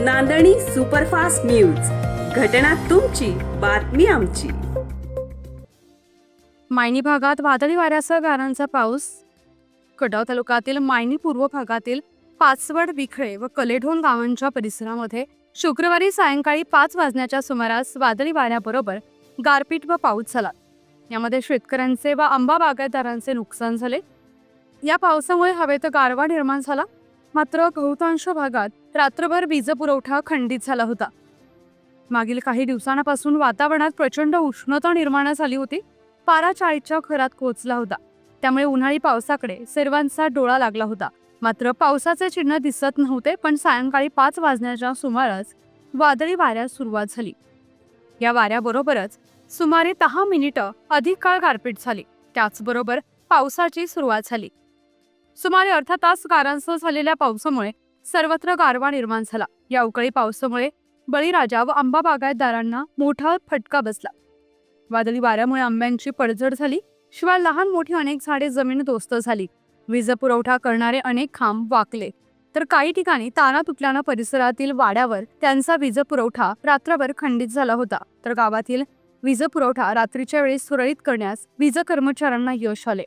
नांदणी superfast news. घटना तुमची बातमी आमची. मायनी भागात वादळी वाऱ्यासह गारांचा पाऊस. कडाव तालुक्यातील मायनी पूर्व भागातील पाचवड विखळे व कलेढोण गावांच्या परिसरामध्ये शुक्रवारी सायंकाळी पाच वाजण्याच्या सुमारास वादळी वाऱ्याबरोबर गारपीट व पाऊस झाला. यामध्ये शेतकऱ्यांचे व आंबा बागायतदारांचे नुकसान झाले. या पावसामुळे हवेत गारवा निर्माण झाला. मात्र बहुतांश भागात रात्रभर वीज पुरवठा खंडित झाला होता. मागील काही दिवसांपासून वातावरणात प्रचंड उष्णता निर्माण झाली होती. पारा चाळीच्या घरात पोहोचला होता. त्यामुळे उन्हाळी पावसाकडे सर्वांचा डोळा लागला होता. मात्र पावसाचे चिन्ह दिसत नव्हते पण सायंकाळी पाच वाजण्याच्या सुमारास वादळी वाऱ्यास सुरुवात झाली. या वाऱ्याबरोबरच सुमारे दहा मिनिटं अधिक काळ गारपीट झाली. त्याचबरोबर पावसाची सुरुवात झाली. सुमारे अर्धा तास गारांसह झालेल्या पावसामुळे सर्वत्र गारवा निर्माण झाला. या अवकाळी पावसामुळे बळीराजा व आंबा बागायतदारांना मोठा फटका बसला. वादळी वाऱ्यामुळे आंब्यांची पडझड झाली. शिवाय लहान मोठी अनेक झाडे जमीनदोस्त झाली. वीज पुरवठा करणारे अनेक खांब वाकले. तर काही ठिकाणी तारा तुटल्यानं परिसरातील वाड्यावर त्यांचा वीज पुरवठा रात्रभर खंडित झाला होता. तर गावातील वीज पुरवठा रात्रीच्या वेळी सुरळीत करण्यास वीज कर्मचाऱ्यांना यश आले.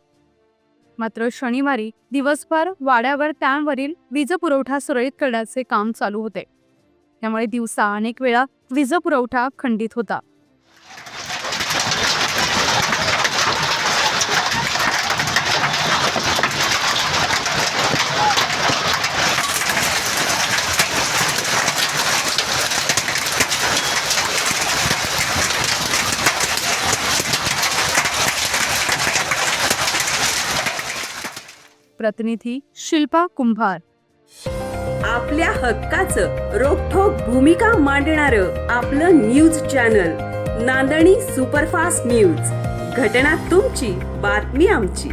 मात्र शनिवारी दिवसभर वाड्यावर त्यावरील वीज पुरवठा सुरळीत करण्याचे काम चालू होते. त्यामुळे दिवसा अनेक वेळा वीज पुरवठा खंडित होता. प्रतिनिधी शिल्पा कुंभार. आपल्या हक्काचं रोखोक भूमिका मांडणार आपलं news channel Nandani superfast news. घटना तुमची बातमी आमची.